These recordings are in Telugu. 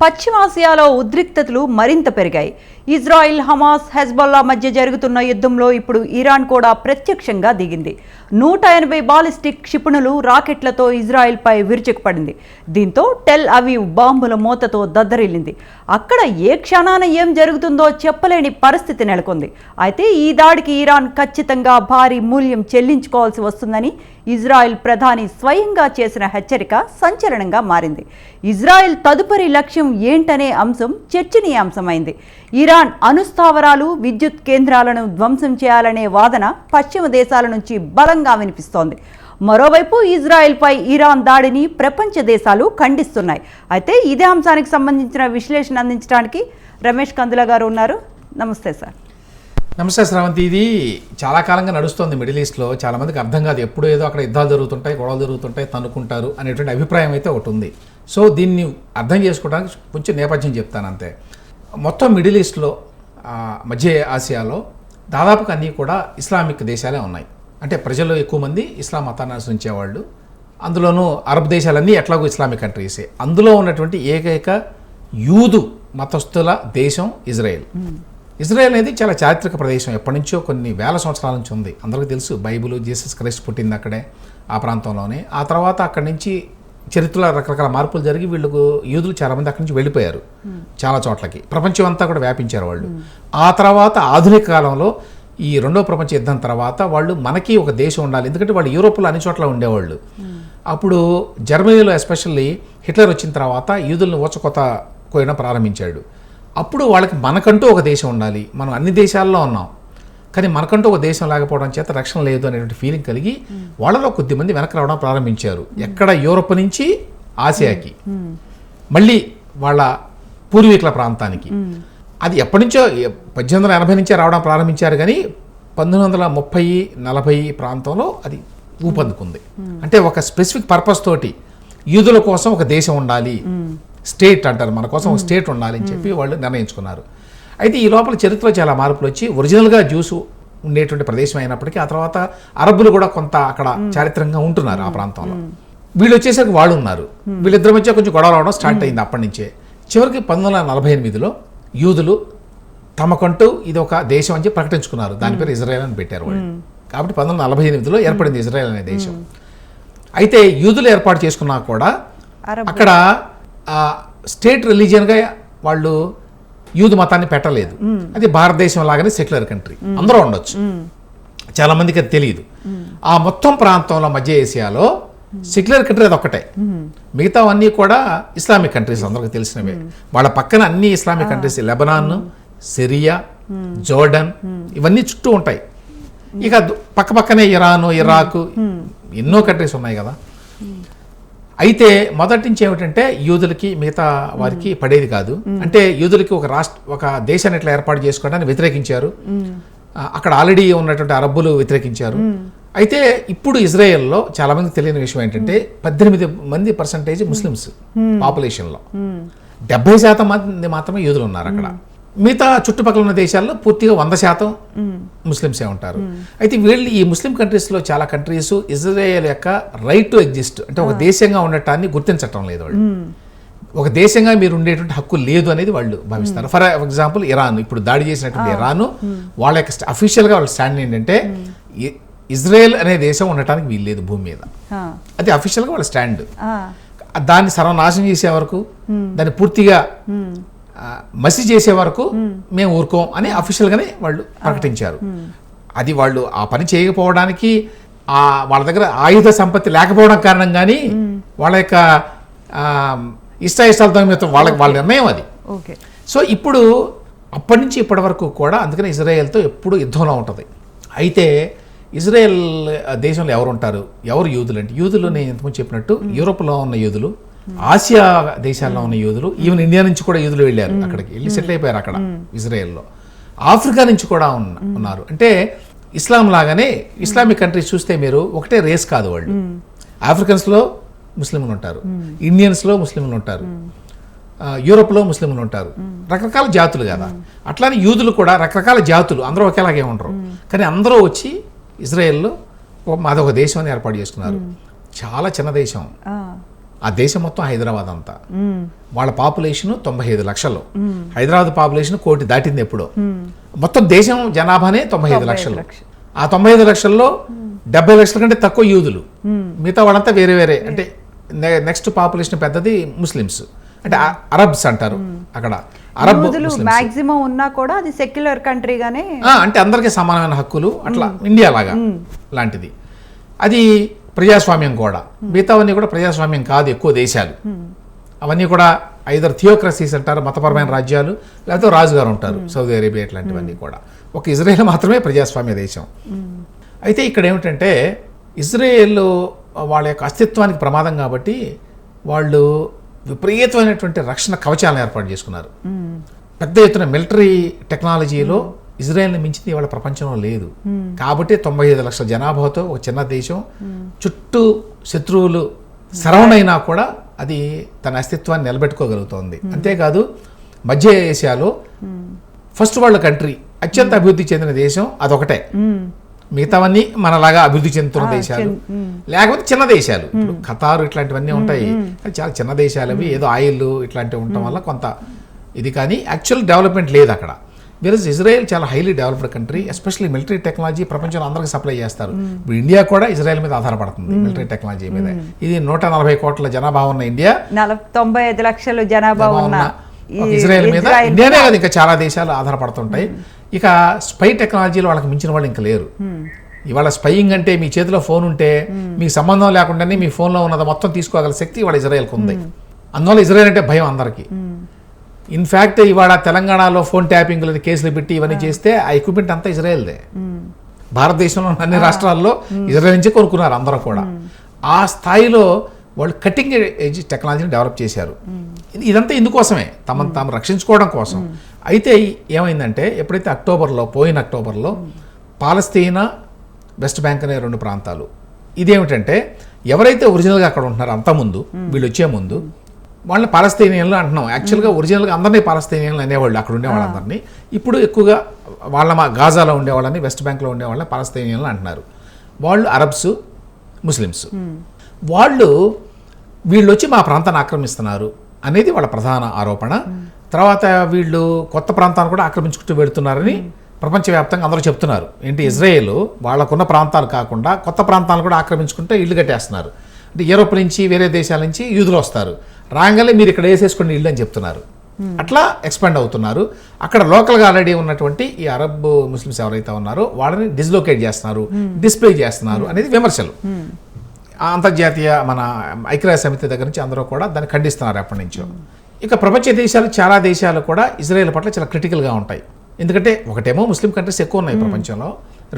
పశ్చిమాసియాలో ఉద్రిక్తతలు మరింత పెరిగాయి. ఇజ్రాయిల్ హమాస్ హెజ్బల్లా మధ్య జరుగుతున్న యుద్ధంలో ఇప్పుడు ఇరాన్ కూడా ప్రత్యక్షంగా దిగింది. నూట ఎనభై బాలిస్టిక్ క్షిపణులు రాకెట్లతో ఇజ్రాయెల్పై విరుచుకుపడింది. దీంతో టెల్ అవి బాంబుల మూతతో దద్దరిల్లింది. అక్కడ ఏ క్షణాన ఏం జరుగుతుందో చెప్పలేని పరిస్థితి నెలకొంది. అయితే ఈ దాడికి ఇరాన్ ఖచ్చితంగా భారీ మూల్యం చెల్లించుకోవాల్సి వస్తుందని ఇజ్రాయెల్ ప్రధాని స్వయంగా చేసిన హెచ్చరిక సంచలనంగా మారింది. ఇజ్రాయెల్ తదుపరి లక్ష్యం ఏంటనే అంశం చర్చనీయాంశమైంది. ఇరాన్ అణుస్థావరాలు విద్యుత్ కేంద్రాలను ధ్వంసం చేయాలనే వాదన పశ్చిమ దేశాల నుంచి బలంగా వినిపిస్తోంది. మరోవైపు ఇజ్రాయెల్పై ఇరాన్ దాడిని ప్రపంచ దేశాలు ఖండిస్తున్నాయి. అయితే ఇదే అంశానికి సంబంధించిన విశ్లేషణ అందించడానికి రమేష్ కందుల గారు ఉన్నారు. నమస్తే సార్. నమస్తే శ్రావంతి. ఇది చాలా కాలంగా నడుస్తోంది మిడిల్ ఈస్ట్లో చాలా మందికి అర్థం కాదు ఎప్పుడు ఏదో అక్కడ యుద్ధాలు జరుగుతుంటాయి గొడవలు జరుగుతుంటాయి తన్నుకుంటారు అనేటువంటి అభిప్రాయం అయితే ఒకటి ఉంది. సో దీన్ని అర్థం చేసుకోవడానికి కొంచెం నేపథ్యం చెప్తాను అంతే. మొత్తం మిడిల్ ఈస్ట్లో మధ్య ఆసియాలో దాదాపుగా అన్నీ కూడా ఇస్లామిక్ దేశాలే ఉన్నాయి. అంటే ప్రజలు ఎక్కువ మంది ఇస్లాం మతాన్ని అనుసరించేవాళ్ళు అందులోనూ అరబ్ దేశాలన్నీ ఎట్లాగో ఇస్లామిక్ కంట్రీసే. అందులో ఉన్నటువంటి ఏకైక యూదు మతస్థుల దేశం ఇజ్రాయెల్. ఇజ్రాయెల్ అనేది చాలా చారిత్రక ప్రదేశం. ఎప్పటి నుంచో కొన్ని వేల సంవత్సరాల నుంచి ఉంది. అందరికీ తెలుసు బైబిల్ జీసస్ క్రైస్ట్ పుట్టింది అక్కడే ఆ ప్రాంతంలోనే. ఆ తర్వాత అక్కడి నుంచి చరిత్రలో రకరకాల మార్పులు జరిగి వీళ్ళకు యూదులు చాలామంది అక్కడి నుంచి వెళ్ళిపోయారు. చాలా చోట్లకి. ప్రపంచం అంతా కూడా వ్యాపించారు వాళ్ళు. ఆ తర్వాత ఆధునిక కాలంలో ఈ రెండో ప్రపంచ యుద్ధం తర్వాత వాళ్ళు మనకి ఒక దేశం ఉండాలి. ఎందుకంటే వాళ్ళు యూరోప్లో అన్ని చోట్ల ఉండేవాళ్ళు. అప్పుడు జర్మనీలో ఎస్పెషల్లీ హిట్లర్ వచ్చిన తర్వాత యూదులను ఊచకొత కోయడం ప్రారంభించాడు. అప్పుడు వాళ్ళకి మనకంటూ ఒక దేశం ఉండాలి. మనం అన్ని దేశాల్లో ఉన్నాం. కానీ మనకంటూ ఒక దేశం లేకపోవడం చేత రక్షణ లేదు అనేటువంటి ఫీలింగ్ కలిగి వాళ్ళలో కొద్దిమంది వెనక్కి రావడం ప్రారంభించారు. ఎక్కడ యూరోప్ నుంచి ఆసియాకి. మళ్ళీ వాళ్ళ పూర్వీకుల ప్రాంతానికి. అది ఎప్పటి నుంచో పద్దెనిమిది వందల ఎనభై నుంచే రావడం ప్రారంభించారు కానీ పంతొమ్మిది వందల ముప్పై నలభై ప్రాంతంలో అది ఊపందుకుంది. అంటే ఒక స్పెసిఫిక్ పర్పస్ తోటి యూదుల కోసం ఒక దేశం ఉండాలి. స్టేట్ అంటారు మన కోసం ఒక స్టేట్ ఉండాలి అని చెప్పి వాళ్ళు నిర్ణయించుకున్నారు. అయితే ఈ లోపల చరిత్రలో చాలా మార్పులు వచ్చి ఒరిజినల్గా జ్యూస్ ఉండేటువంటి ప్రదేశం అయినప్పటికీ ఆ తర్వాత అరబ్బులు కూడా కొంత అక్కడ చారిత్రంగా ఉంటున్నారు ఆ ప్రాంతంలో. వీళ్ళు వచ్చేసరికి వాళ్ళు ఉన్నారు. వీళ్ళిద్దరి మధ్య కొంచెం గొడవ రావడం స్టార్ట్ అయింది అప్పటి నుంచే. చివరికి పంతొమ్మిది వందల నలభై ఎనిమిదిలో యూదులు తమకంటూ ఇది ఒక దేశం అని చెప్పి ప్రకటించుకున్నారు. దాని పేరు ఇజ్రాయెల్ అని పెట్టారు వాళ్ళు. కాబట్టి పంతొమ్మిది వందల నలభై ఎనిమిదిలో ఏర్పడింది ఇజ్రాయెల్ అనే దేశం. అయితే యూదులు ఏర్పాటు చేసుకున్నా కూడా అక్కడ స్టేట్ రిలీజియన్గా వాళ్ళు యూదు మతాన్ని పెట్టలేదు. అది భారతదేశం లాగానే సెక్యులర్ కంట్రీ. అందరూ ఉండొచ్చు. చాలా మందికి అది తెలియదు ఆ మొత్తం ప్రాంతంలో మధ్య ఏసియాలో సెక్యులర్ కంట్రీ అది ఒక్కటే. మిగతావన్నీ కూడా ఇస్లామిక్ కంట్రీస్ అందరికీ తెలిసినవే. వాళ్ళ పక్కన అన్ని Islamic countries Lebanon Syria Jordan ఇవన్నీ చుట్టూ ఉంటాయి. ఇక పక్క పక్కనే ఇరాను ఇరాక్ ఎన్నో కంట్రీస్ ఉన్నాయి కదా. అయితే మొదటి నుంచి ఏమిటంటే యూదులకి మిగతా వారికి పడేది కాదు. అంటే యూదులకి ఒక రాష్ట్ర ఒక దేశాన్ని ఏర్పాటు చేసుకోవడానికి వ్యతిరేకించారు. అక్కడ ఆల్రెడీ ఉన్నటువంటి అరబ్బులు వ్యతిరేకించారు. అయితే ఇప్పుడు ఇజ్రాయెల్లో చాలా మందికి తెలియని విషయం ఏంటంటే పద్దెనిమిది మంది పర్సంటేజ్ ముస్లిమ్స్ పాపులేషన్లో డెబ్బై శాతం మంది మాత్రమే యూదులు ఉన్నారు అక్కడ మిగతా చుట్టుపక్కల ఉన్న దేశాల్లో పూర్తిగా వంద శాతం ముస్లిమ్సే ఉంటారు. అయితే వీళ్ళు ఈ ముస్లిం కంట్రీస్లో చాలా కంట్రీస్ ఇజ్రాయెల్ యొక్క రైట్ టు ఎగ్జిస్ట్ అంటే ఒక దేశంగా ఉండటాన్ని గుర్తించటం లేదు వాళ్ళు. ఒక దేశంగా మీరు ఉండేటువంటి హక్కు లేదు అనేది వాళ్ళు భావిస్తారు. ఫర్ ఎగ్జాంపుల్ ఇరాన్ ఇప్పుడు దాడి చేసినటువంటి ఇరాన్ వాళ్ళ యొక్క అఫీషియల్గా వాళ్ళ స్టాండ్ ఏంటంటే ఇజ్రాయెల్ అనే దేశం ఉండటానికి వీలు లేదు భూమి మీద. అది అఫీషియల్గా వాళ్ళ స్టాండ్. దాన్ని సర్వనాశనం చేసే వరకు దాన్ని పూర్తిగా మసి చేసే వరకు మేము ఊరుకోం అని అఫీషియల్గానే వాళ్ళు ప్రకటించారు. అది వాళ్ళు ఆ పని చేయకపోవడానికి ఆ వాళ్ళ దగ్గర ఆయుధ సంపత్తి లేకపోవడం కారణం కానీ వాళ్ళ యొక్క ఇష్ట ఇష్టాలతో మిగతా వాళ్ళ వాళ్ళ నిర్ణయం అది. ఓకే. సో ఇప్పుడు అప్పటి నుంచి ఇప్పటి వరకు కూడా అందుకని ఇజ్రాయెల్తో ఎప్పుడు యుద్ధంలో ఉంటుంది. అయితే ఇజ్రాయెల్ దేశంలో ఎవరు ఉంటారు ఎవరు యూదులు అంటే? యూదులు నేను ఇంతకుముందు చెప్పినట్టు యూరోప్లో ఉన్న యూదులు ఆసియా దేశాల్లో ఉన్న యూదులు ఈవెన్ ఇండియా నుంచి కూడా యూదులు వెళ్ళారు అక్కడికి. వెళ్ళి సెటిల్ అయిపోయారు అక్కడ ఇజ్రాయెల్లో. ఆఫ్రికా నుంచి కూడా ఉన్న ఉన్నారు. అంటే ఇస్లాం లాగానే ఇస్లామిక్ కంట్రీస్ చూస్తే మీరు ఒకటే రేస్ కాదు వాళ్ళు. ఆఫ్రికన్స్లో ముస్లింలు ఉంటారు. ఇండియన్స్లో ముస్లింలు ఉంటారు. యూరోప్లో ముస్లింలు ఉంటారు. రకరకాల జాతులు కదా. అట్లానే యూదులు కూడా రకరకాల జాతులు. అందరూ ఒకేలాగే ఉండరు. కానీ అందరూ వచ్చి ఇజ్రాయెల్లో మాదొక దేశం అని ఏర్పాటు చేసుకున్నారు. చాలా చిన్న దేశం. ఆ, దేశం మొత్తం హైదరాబాద్ అంతా. వాళ్ళ పాపులేషన్ తొంభై ఐదు లక్షలు హైదరాబాద్ పాపులేషన్ కోటి దాటింది ఎప్పుడో. మొత్తం దేశం జనాభానే తొంభై ఐదు లక్షలు. ఆ తొంభై ఐదు లక్షల్లో డెబ్బై లక్షల కంటే తక్కువ యూదులు. మిగతా వాళ్ళంతా వేరే వేరే. అంటే నెక్స్ట్ పాపులేషన్ పెద్దది ముస్లిమ్స్. అంటే అరబ్స్ అంటారు అక్కడ. అరబ్ మాక్సిమం ఉన్నా కూడా అది సెక్యులర్ కంట్రీగానే అంటే అందరికీ సమానమైన హక్కులు అట్లా ఇండియా లాగా లాంటిది. అది ప్రజాస్వామ్యం కూడా. మిగతావన్నీ కూడా ప్రజాస్వామ్యం కాదు ఎక్కువ దేశాలు. అవన్నీ కూడా ఐదర్ థియోక్రసీస్ అంటారు మతపరమైన రాజ్యాలు లేకపోతే రాజుగారు ఉంటారు సౌదీ అరేబియా ఇట్లాంటివన్నీ కూడా. ఒక ఇజ్రాయెల్ మాత్రమే ప్రజాస్వామ్య దేశం. అయితే ఇక్కడ ఏమిటంటే ఇజ్రాయెల్ వాళ్ళ యొక్క అస్తిత్వానికి ప్రమాదం కాబట్టి వాళ్ళు విపరీతమైనటువంటి రక్షణ కవచాలను ఏర్పాటు చేసుకున్నారు. పెద్ద ఎత్తున మిలిటరీ టెక్నాలజీలో ఇజ్రాయెల్ని మించింది ఇవాళ ప్రపంచంలో లేదు. కాబట్టి తొంభై ఐదు లక్షల జనాభాతో ఒక చిన్న దేశం చుట్టూ శత్రువులు సరౌండ్ అయినా కూడా అది తన అస్తిత్వాన్ని నిలబెట్టుకోగలుగుతోంది. అంతేకాదు మధ్య ఏషియాలో ఫస్ట్ వరల్డ్ కంట్రీ అత్యంత అభివృద్ధి చెందిన దేశం అదొకటే. మిగతావన్నీ మనలాగా అభివృద్ధి చెందుతున్న దేశాలు. లేకపోతే చిన్న దేశాలు. ఇప్పుడు ఖతారు ఇట్లాంటివన్నీ ఉంటాయి. చాలా చిన్న దేశాలు అవి ఏదో ఆయిల్ ఇట్లాంటివి ఉండటం వల్ల కొంత ఇది కానీ యాక్చువల్ డెవలప్మెంట్ లేదు అక్కడ. వేరే ఇజ్రాయెల్ చాలా highly developed country especially military technology ప్రపంచంలో అందరికీ సప్లై చేస్తారు. ఇప్పుడు ఇండియా కూడా ఇజ్రాయెల్ మీద ఆధారపడుతుంది మిలిటరీ టెక్నాలజీ మీద. ఇది నూట నలభై కోట్ల జనాభా ఉన్న ఇండియా తొంభై ఐదు లక్షలు జనాభా ఉన్న ఇజ్రాయెల్ మీద. ఇండియానే కాదు ఇంకా చాలా దేశాలు ఆధారపడుతుంటాయి. ఇక స్పై టెక్నాలజీలో వాళ్ళకి మించిన వాళ్ళు ఇంకా లేరు. ఇవాళ స్పైయింగ్ అంటే మీ చేతిలో ఫోన్ ఉంటే మీకు సంబంధం లేకుండానే మీ ఫోన్లో ఉన్నది మొత్తం తీసుకోగల శక్తి ఇవాళ ఇజ్రాయెల్కి ఉంది. అందువల్ల ఇజ్రాయెల్ అంటే భయం అందరికీ. ఇన్ఫ్యాక్ట్ ఇవాళ తెలంగాణలో ఫోన్ ట్యాపింగ్లు కేసులు పెట్టి ఇవన్నీ చేస్తే ఆ ఎక్విప్మెంట్ అంతా ఇజ్రాయెల్దే. భారతదేశంలో అన్ని రాష్ట్రాల్లో ఇజ్రాయెల్ నుంచే కొనుక్కున్నారు అందరూ కూడా. ఆ స్థాయిలో వాళ్ళు కటింగ్ ఎడ్జ్ టెక్నాలజీని డెవలప్ చేశారు. ఇది- ఇదంతా ఇందుకోసమే. తమను తాము రక్షించుకోవడం కోసం. అయితే ఏమైందంటే ఎప్పుడైతే అక్టోబర్లో పోయిన అక్టోబర్లో పాలస్తీనా వెస్ట్ బ్యాంక్ అనే రెండు ప్రాంతాలు ఇదేమిటంటే ఎవరైతే ఒరిజినల్గా అక్కడ ఉంటున్నారో అంత ముందు వీళ్ళు వచ్చే ముందు వాళ్ళని పాలస్తీనియన్లు అంటున్నాం. యాక్చువల్గా ఒరిజినల్గా అందరినీ పాలస్తీనియన్లు అనేవాళ్ళు అక్కడ ఉండే వాళ్ళందరినీ ఇప్పుడు ఎక్కువగా వాళ్ళ మా గాజాలో ఉండేవాళ్ళని వెస్ట్ బ్యాంక్లో ఉండేవాళ్ళని పాలస్తీనియన్లు అంటున్నారు. వాళ్ళు అరబ్స్ ముస్లిమ్స్. వాళ్ళు వీళ్ళు వచ్చి మా ప్రాంతాన్ని ఆక్రమిస్తున్నారు అనేది వాళ్ళ ప్రధాన ఆరోపణ. తర్వాత వీళ్ళు కొత్త ప్రాంతాన్ని కూడా ఆక్రమించుకుంటూ వెళుతున్నారని ప్రపంచవ్యాప్తంగా అందరూ చెప్తున్నారు. ఏంటి ఇజ్రాయేల్ వాళ్ళకున్న ప్రాంతాలు కాకుండా కొత్త ప్రాంతాలను కూడా ఆక్రమించుకుంటే ఇల్లు కట్టేస్తున్నారు. అంటే యూరోప్ నుంచి వేరే దేశాల నుంచి యూదులు వస్తారు. రాగానే మీరు ఇక్కడ వేసేసుకోండి ఇల్లు అని చెప్తున్నారు. అట్లా ఎక్స్పాండ్ అవుతున్నారు. అక్కడ లోకల్గా ఆల్రెడీ ఉన్నటువంటి ఈ అరబ్ ముస్లిమ్స్ ఎవరైతే ఉన్నారో వాళ్ళని డిస్లోకేట్ చేస్తున్నారు డిస్ప్లే చేస్తున్నారు అనేది విమర్శలు. అంతర్జాతీయ మన ఐక్యరాజ్య సమితి దగ్గర నుంచి అందరూ కూడా దాన్ని ఖండిస్తున్నారు ఎప్పటి నుంచో. ఇక ప్రపంచ దేశాలు చాలా దేశాలు కూడా ఇజ్రాయెల్ పట్ల చాలా క్రిటికల్గా ఉంటాయి. ఎందుకంటే ఒకటేమో ముస్లిం కంట్రీస్ ఎక్కువ ఉన్నాయి ప్రపంచంలో.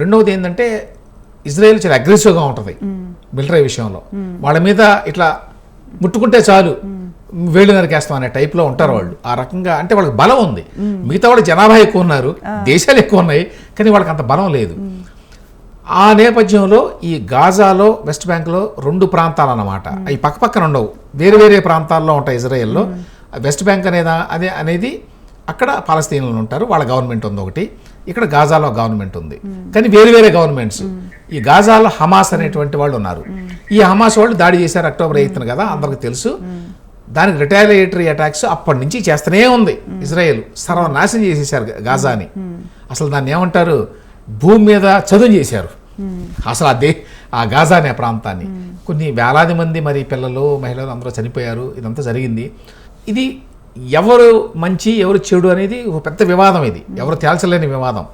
రెండవది ఏంటంటే ఇజ్రాయెల్ చాలా అగ్రెసివ్గా ఉంటుంది మిలిటరీ విషయంలో. వాళ్ళ మీద ఇట్లా ముట్టుకుంటే చాలు వేళ్ళు నరికేస్తాం అనే టైప్లో ఉంటారు వాళ్ళు. ఆ రకంగా అంటే వాళ్ళకి బలం ఉంది. మిగతా వాళ్ళు జనాభా ఎక్కువ ఉన్నారు దేశాలు ఎక్కువ ఉన్నాయి కానీ వాళ్ళకి అంత బలం లేదు. ఆ నేపథ్యంలో ఈ గాజాలో వెస్ట్ బ్యాంక్లో రెండు ప్రాంతాలు అన్నమాట అవి పక్కపక్కన ఉండవు. వేరే వేరే ప్రాంతాల్లో ఉంటాయి ఇజ్రాయెల్లో. వెస్ట్ బ్యాంక్ అనేది అదే అనేది అక్కడ పాలస్తీన్లు ఉంటారు వాళ్ళ గవర్నమెంట్ ఉంది ఒకటి. ఇక్కడ గాజాలో గవర్నమెంట్ ఉంది. కానీ వేరే వేరే గవర్నమెంట్స్. ఈ గాజాలో హమాస్ అనేటువంటి వాళ్ళు ఉన్నారు. ఈ హమాస్ వాళ్ళు దాడి చేశారు అక్టోబర్ ఎయిత్న కదా అందరికి తెలుసు. దానికి రిటాలియేటరీ అటాక్స్ అప్పటి నుంచి చేస్తూనే ఉంది ఇజ్రాయెల్. సర్వనాశనం చేసేసారు గాజాని. అసలు దాన్ని ఏమంటారు? భూమి మీద చదువు చేశారు. అసలు అదే ఆ గాజా అనే ప్రాంతాన్ని. కొన్ని వేలాది మంది మరి పిల్లలు మహిళలు అందరూ చనిపోయారు. ఇదంతా జరిగింది. ఇది ఎవరు మంచి ఎవరు చెడు అనేది ఒక పెద్ద వివాదం ఇది. ఎవరు తేల్చలేని వివాదం.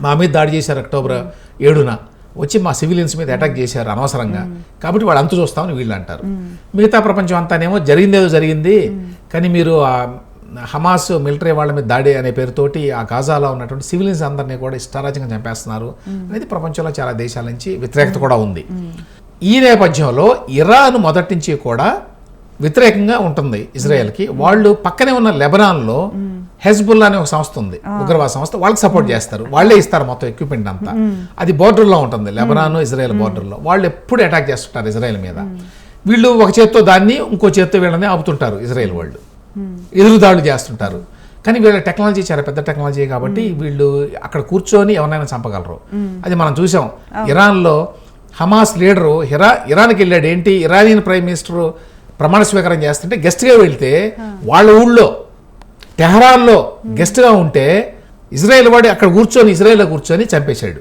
మా మీద దాడి చేశారు అక్టోబర్ ఏడున. వచ్చి మా సివిలియన్స్ మీద అటాక్ చేశారు అనవసరంగా. కాబట్టి వాళ్ళు అంత చూస్తామని వీళ్ళు అంటారు. మిగతా ప్రపంచం అంతానేమో జరిగిందేదో జరిగింది. కానీ మీరు ఆ హమాస్ మిలిటరీ వాళ్ళ మీద దాడి అనే పేరుతోటి ఆ గాజాలో ఉన్నటువంటి సివిలియన్స్ అందరినీ కూడా ఇష్టారాజ్యంగా చంపేస్తున్నారు. అనేది ప్రపంచంలో చాలా దేశాల నుంచి వ్యతిరేకత కూడా ఉంది. ఈ నేపథ్యంలో ఇరాన్ మొదటి నుంచి కూడా వ్యతిరేకంగా ఉంటుంది ఇజ్రాయెల్కి. వాళ్ళు పక్కనే ఉన్న లెబనాన్లో హెజ్బుల్లా అనే ఒక సంస్థ ఉంది. ఉగ్రవాద సంస్థ. వాళ్ళకి సపోర్ట్ చేస్తారు. వాళ్ళే ఇస్తారు మొత్తం ఎక్విప్మెంట్ అంతా. అది border లో ఉంటుంది లెబనాన్ ఇజ్రాయెల్ border లో వాళ్ళు ఎప్పుడు అటాక్ చేస్తుంటారు ఇజ్రాయెల్ మీద. వీళ్ళు ఒక చేత్తో దాన్ని ఇంకో చేత్తో వీళ్ళని ఆపుతుంటారు ఇజ్రాయెల్ వాళ్ళు. ఎదురుదాడులు చేస్తుంటారు. కానీ వీళ్ళ టెక్నాలజీ చాలా పెద్ద టెక్నాలజీ కాబట్టి వీళ్ళు అక్కడ కూర్చొని ఎవరినైనా చంపగలరు. అది మనం చూసాం. ఇరాన్లో హమాస్ లీడరు ఇరా ఇరాన్కి వెళ్ళాడు. ఏంటి? ఇరానియన్ ప్రైమ్ మినిస్టర్ ప్రమాణ స్వీకారం చేస్తుంటే గెస్ట్గా వెళ్తే వాళ్ళ ఊళ్ళో టెహరాన్లో గెస్ట్గా ఉంటే ఇజ్రాయెల్ వాడి అక్కడ కూర్చొని ఇజ్రాయెల్లో కూర్చొని చంపేశాడు.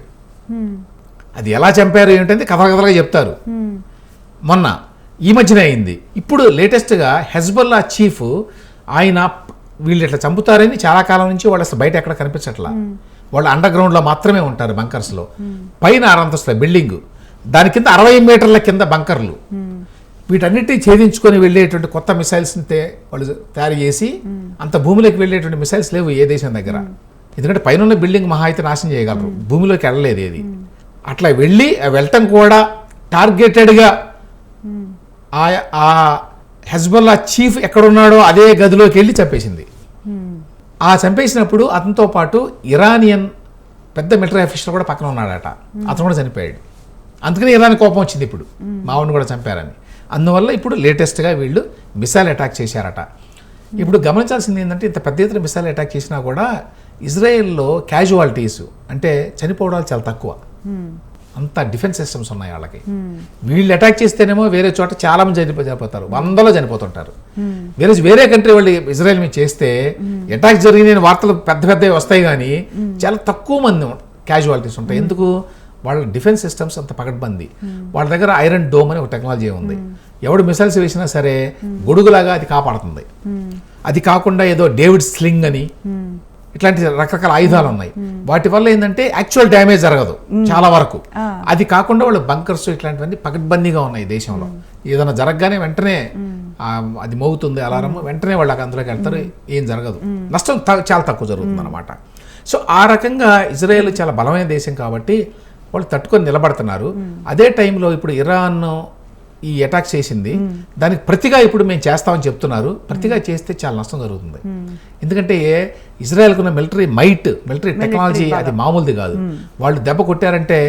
అది ఎలా చంపారు ఏంటంటే కథల కథలుగా చెప్తారు. మొన్న ఈ మధ్యనే అయింది. ఇప్పుడు లేటెస్ట్గా హెజ్బల్లా చీఫ్ ఆయన వీళ్ళు ఇట్లా చంపుతారని చాలా కాలం నుంచి వాళ్ళు అసలు బయట ఎక్కడ కనిపించట్లా. వాళ్ళు అండర్ గ్రౌండ్లో మాత్రమే ఉంటారు బంకర్స్లో. పైన ఆరంతస్తుల బిల్డింగ్. దాని కింద అరవై మీటర్ల కింద బంకర్లు. వీటన్నిటిని ఛేదించుకొని వెళ్ళేటువంటి కొత్త మిసైల్స్ని వాళ్ళు తయారు చేసి అంత భూమిలోకి వెళ్ళేటువంటి మిసైల్స్ లేవు ఏ దేశం దగ్గర. ఎందుకంటే పైన బిల్డింగ్ మహా అయితే నాశనం చేయగలరు. భూమిలోకి వెళ్ళలేదు ఏది. అట్లా వెళ్ళి ఆ వెళ్ళటం కూడా టార్గెటెడ్గా ఆ ఆ హెజ్బల్లా చీఫ్ ఎక్కడున్నాడో అదే గదిలోకి వెళ్ళి చంపేసింది. ఆ చంపేసినప్పుడు అతనితో పాటు ఇరానియన్ పెద్ద మిలిటరీ ఆఫీసర్ కూడా పక్కన ఉన్నాడట. అతను కూడా చనిపోయాడు. అందుకని ఇరాన్ కోపం వచ్చింది ఇప్పుడు. మావుని కూడా చంపారని. అందువల్ల ఇప్పుడు లేటెస్ట్గా వీళ్ళు మిసైల్ అటాక్ చేశారట. ఇప్పుడు గమనించాల్సింది ఏంటంటే ఇంత పెద్ద ఎత్తున మిసైల్ అటాక్ చేసినా కూడా ఇజ్రాయెల్లో క్యాజువాలిటీస్ అంటే చనిపోవడాలు చాలా తక్కువ. అంత డిఫెన్స్ సిస్టమ్స్ ఉన్నాయి వాళ్ళకి. వీళ్ళు అటాక్ చేస్తేనేమో వేరే చోట చాలా మంది చనిపో చనిపోతారు. వందలో చనిపోతుంటారు. వేరే వేరే కంట్రీ వాళ్ళు ఇజ్రాయెల్ మీద చేస్తే అటాక్ జరిగిన వార్తలు పెద్ద పెద్దవి వస్తాయి కానీ చాలా తక్కువ మంది క్యాజువాలిటీస్ ఉంటాయి. ఎందుకు? వాళ్ళ డిఫెన్స్ సిస్టమ్స్ అంత పకడ్బందీ. వాళ్ళ దగ్గర ఐరన్ డోమ్ అని ఒక టెక్నాలజీ ఉంది. ఎవడు మిసైల్స్ వేసినా సరే గొడుగులాగా అది కాపాడుతుంది. అది కాకుండా ఏదో డేవిడ్ స్లింగ్ అని ఇట్లాంటి రకరకాల ఆయుధాలు ఉన్నాయి. వాటి వల్ల ఏంటంటే యాక్చువల్ డ్యామేజ్ జరగదు చాలా వరకు. అది కాకుండా వాళ్ళు బంకర్స్ ఇట్లాంటివన్నీ పకడ్బందీగా ఉన్నాయి దేశంలో. ఏదైనా జరగగానే వెంటనే అది మోగుతుంది అలారం వెంటనే వాళ్ళకి అందులోకి వెళ్తారు. ఏం జరగదు. నష్టం చాలా తక్కువ జరుగుతుంది అనమాట సో ఆ రకంగా ఇజ్రాయెల్ చాలా బలమైన దేశం కాబట్టి వాళ్ళు తట్టుకొని నిలబడుతున్నారు. అదే టైంలో ఇప్పుడు ఇరాన్ ఈ అటాక్ చేసింది. దానికి ప్రతిగా ఇప్పుడు మేము చేస్తామని చెప్తున్నారు. ప్రతిగా చేస్తే చాలా నష్టం జరుగుతుంది. ఎందుకంటే ఇజ్రాయెల్కి ఉన్న మిలిటరీ మైట్ మిలిటరీ టెక్నాలజీ అది మామూలుది కాదు. వాళ్ళు దెబ్బ కొట్టారంటే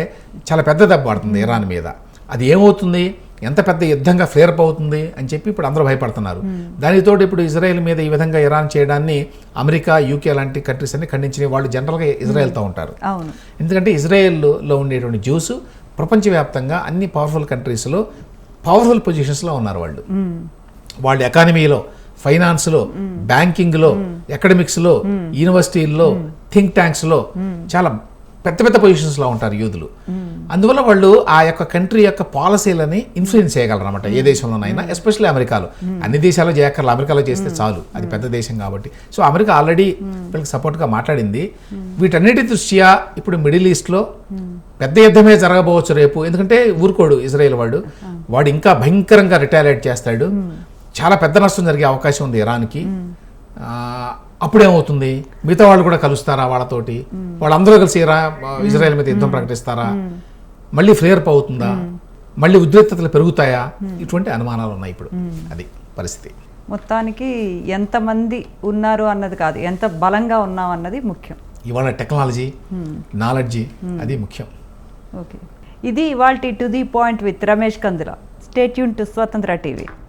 చాలా పెద్ద దెబ్బ పడుతుంది ఇరాన్ మీద. అది ఏమవుతుంది? ఎంత పెద్ద యుద్ధంగా ఫ్లేరప్ అవుతుంది అని చెప్పి ఇప్పుడు అందరూ భయపడుతున్నారు. దానితోటి ఇప్పుడు ఇజ్రాయెల్ మీద ఈ విధంగా ఇరాన్ చేయడాన్ని అమెరికా యూకే లాంటి కంట్రీస్ అన్ని ఖండించిన వాళ్ళు జనరల్గా ఇజ్రాయెల్తో ఉంటారు. అవును. ఎందుకంటే ఇజ్రాయెల్లో ఉండేటువంటి జ్యూస్ ప్రపంచవ్యాప్తంగా అన్ని పవర్ఫుల్ కంట్రీస్లో పవర్ఫుల్ పొజిషన్స్లో ఉన్నారు వాళ్ళు. వాళ్ళ ఎకానమీలో ఫైనాన్స్లో బ్యాంకింగ్లో ఎకడమిక్స్లో యూనివర్సిటీల్లో థింక్ ట్యాంక్స్లో చాలా పెద్ద పెద్ద పొజిషన్స్లో ఉంటారు యూదులు. అందువల్ల వాళ్ళు ఆ యొక్క కంట్రీ యొక్క పాలసీలని ఇన్ఫ్లుయెన్స్ చేయగలరు అనమాట ఏ దేశంలోనైనా ఎస్పెషల్లీ అమెరికాలో. అన్ని దేశాల్లో చేయక్కర్లు అమెరికాలో చేస్తే చాలు. అది పెద్ద దేశం కాబట్టి. సో అమెరికా ఆల్రెడీ వీళ్ళకి సపోర్ట్గా మాట్లాడింది. వీటన్నిటి దృష్ట్యా ఇప్పుడు మిడిల్ ఈస్ట్లో పెద్ద యుద్ధమే జరగబోవచ్చు రేపు. ఎందుకంటే ఊరుకోడు ఇజ్రాయెల్ వాడు. వాడు ఇంకా భయంకరంగా రిటాలియేట్ చేస్తాడు. చాలా పెద్ద నష్టం జరిగే అవకాశం ఉంది ఇరాన్కి. అప్పుడేమవుతుంది? మిగతా వాళ్ళు కూడా కలుస్తారా వాళ్ళతోటి? వాళ్ళందరూ కలిసి ఇజ్రాయెల్ మీద యుద్ధం ప్రకటిస్తారా? మళ్ళీ ఫ్లేర్ప్ అవుతుందా మళ్ళీ ఉద్రిక్తతలు పెరుగుతాయా? ఇటువంటి అనుమానాలు ఉన్నాయి ఇప్పుడు. అది పరిస్థితి. మొత్తానికి ఎంతమంది ఉన్నారు అన్నది కాదు. ఎంత బలంగా ఉన్నాం అన్నది ముఖ్యం. ఇవాళ టెక్నాలజీ నాలెడ్జీ అది ముఖ్యం. ఓకే. ఇది ఇవాల్టి to the point with Ramesh Kandula. Stay tuned to Swatantra TV.